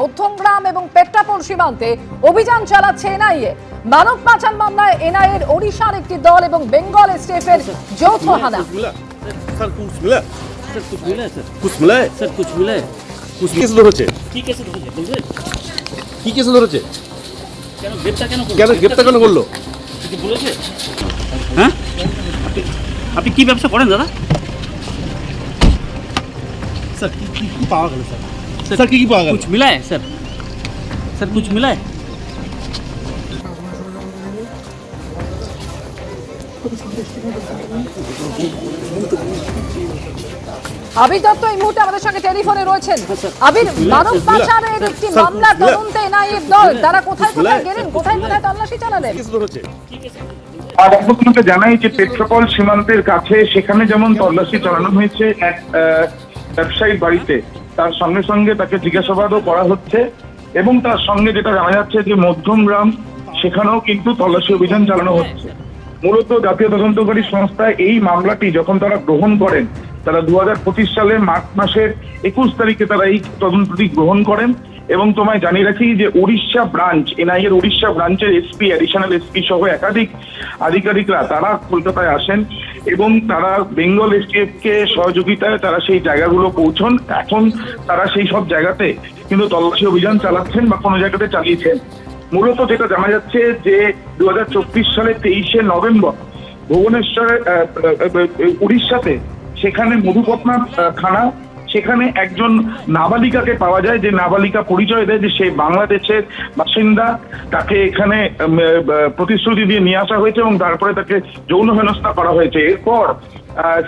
মধ্যমগ্রাম এবং পেট্রাপোল সীমান্তে অভিযান চালাচ্ছে এনআইএ। মানব পাচার মামলায় এর ওড়িশার একটি দল এবং বেঙ্গল এসটিএফের যৌথ হানা। গ্রেপ্তার আপনি কি ব্যবসা করেন দাদা? স্যার কি পাওয়া গেল স্যার? স্যার কি কি পাওয়া গেল कुछ मिला है सर सर कुछ मिला है আবির দত্ত এই মুহূর্তে আমাদের সঙ্গে টেলিফোনে রয়েছেন আবির বিসমিল্লাহ, মানব বিসমিল্লাহ। পাচারের একটি স্যার, মামলা বিসমিল্লাহ। তদন্তে এনআইএর দল তারা কোথায় বিসমিল্লাহ। কোথায় গেলেন কোথায় কোথায় তল্লাশি চালালেন কেস ধরেছে আর আপনাকে জানাই যে পেট্রোপল সীমান্তের কাছে সেখানে যেমন তল্লাশি চালানো হয়েছে এক আহ, ব্যবসায়ীর বাড়িতে তার সঙ্গে সঙ্গে তাকে জিজ্ঞাসাবাদও করা হচ্ছে এবং তার সঙ্গে যেটা জানা যাচ্ছে যে মধ্যমগ্রাম সেখানেও কিন্তু তল্লাশি অভিযান চালানো হচ্ছে। মূলত জাতীয় তদন্তকারী সংস্থা এই মামলাটি যখন তারা গ্রহণ করেন, তারা দু হাজার পঁচিশ সালে মার্চ মাসের একুশ তারিখে তারা এই তদন্তটি গ্রহণ করেন এবং তোমায় জানিয়ে রাখি যে উড়িষ্যা ব্রাঞ্চ এনআই এর উড়িষ্যা ব্রাঞ্চের এসপি অ্যাডিশনাল এসপি সহ একাধিক আধিকারিকরা তারা কলকাতায় আসেন। এবং তারা বেঙ্গল এসটিএফ কে সহযোগিতায় তারা সেই জায়গাগুলো পৌঁছন। এখন তারা সেই সব জায়গাতে কিন্তু তল্লাশি অভিযান চালাচ্ছেন বা কোনো জায়গাতে চালিয়েছেন। মূলত যেটা জানা যাচ্ছে যে দু সালে তেইশে নভেম্বর ভুবনেশ্বরের উড়িষ্যাতে সেখানে মধুপত্না আহ, থানা সেখানে একজন নাবালিকাকে পাওয়া যায়, যে নাবালিকা পরিচয় দেয় যে সে বাংলাদেশের বাসিন্দা। তাকে এখানে প্রতিশ্রুতি দিয়ে নিয়ে আসা হয়েছে এবং তারপরে তাকে যৌন হেনস্থা করা হয়েছে। এরপর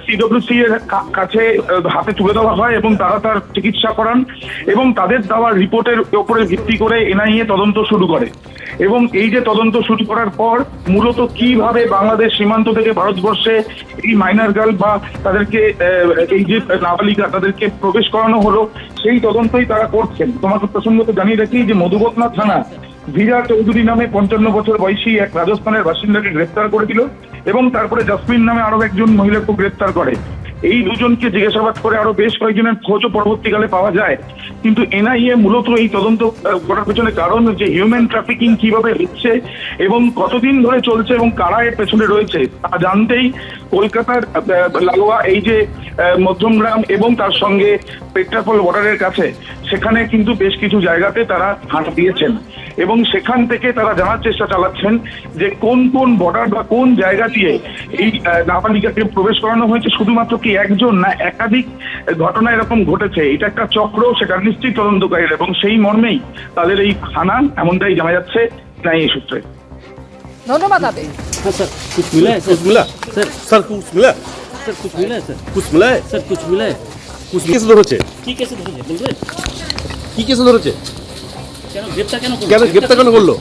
সিডব্লিউসি এর কাছে হাতে তুলে দেওয়া হয় এবং তারা তার চিকিৎসা করান এবং তাদের দেওয়া রিপোর্টের উপরে ভিত্তি করে এনআইএ তদন্ত শুরু করে। এবং এই যে তদন্ত শুরু করার পর মূলত কীভাবে বাংলাদেশ সীমান্ত থেকে ভারতবর্ষে এই মাইনার গার্ল বা তাদেরকে এই যে নাবালিকা তাদেরকে প্রবেশ করানো হলো, সেই তদন্তই তারা করছেন। তোমাকে প্রসঙ্গত জানিয়ে রাখি যে মধুবতনা থানা ভিরা চৌধুরী নামে পঞ্চান্ন বছর বয়সী এক রাজস্থানের বাসিন্দাকে গ্রেপ্তার করেছিল। এবং তারপরে জাসমিন নামে আরও একজন মহিলাকে গ্রেপ্তার করে। এই দুজনকে জিজ্ঞাসাবাদ করে আরও বেশ কয়েকজনের খোঁজও পরবর্তীকালে পাওয়া যায়। কিন্তু এনআইএ মূলত এই তদন্ত করার পেছনে কারণ যে হিউম্যান ট্রাফিকিং কীভাবে হচ্ছে এবং কতদিন ধরে চলছে এবং কারা এর পেছনে রয়েছে, তা জানতেই কলকাতার লাগোয়া এই যে মধ্যমগ্রাম এবং তার সঙ্গে পেট্রাপোল বর্ডারের কাছে সেখানে কিন্তু বেশ কিছু জায়গাতে তারা হাঁটা দিয়েছেন। এবং সেখান থেকে তারা জানার চেষ্টা চালাচ্ছেন যে কোন কোন বর্ডার বা কোন জায়গা দিয়ে এই নাবালিকাকে প্রবেশ করানো হয়েছে। শুধুমাত্র কি একজন না একাধিক ঘটনা এরকম ঘটেছে। এটা একটা চক্র সেটা নিশ্চিত তদন্তকারীর। এবং সেই মর্মেই তাদের এই থানা এমনটাই জানা যাচ্ছে তাই এই সূত্রে। ধন্যবাদ আপনি হ্যাঁ, স্যার স্যার। सर कुछ मिला है सर कुछ मिला है सर कुछ मिला है कुछ কেস ধরেছে কি কেসে ধরেছে বলবে কি কেস ধরেছে কেন গ্রেপ্তার কেন করলো? কেন গ্রেপ্তার কেন করলো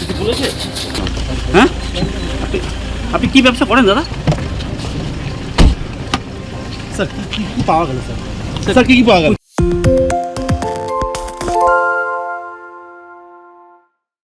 কিছু বলেছে হ্যাঁ আপনি আপনি কি ব্যবসা করেন দাদা স্যার কি কি কি পাওয়া গেল স্যার স্যার কি কি পাওয়া গেল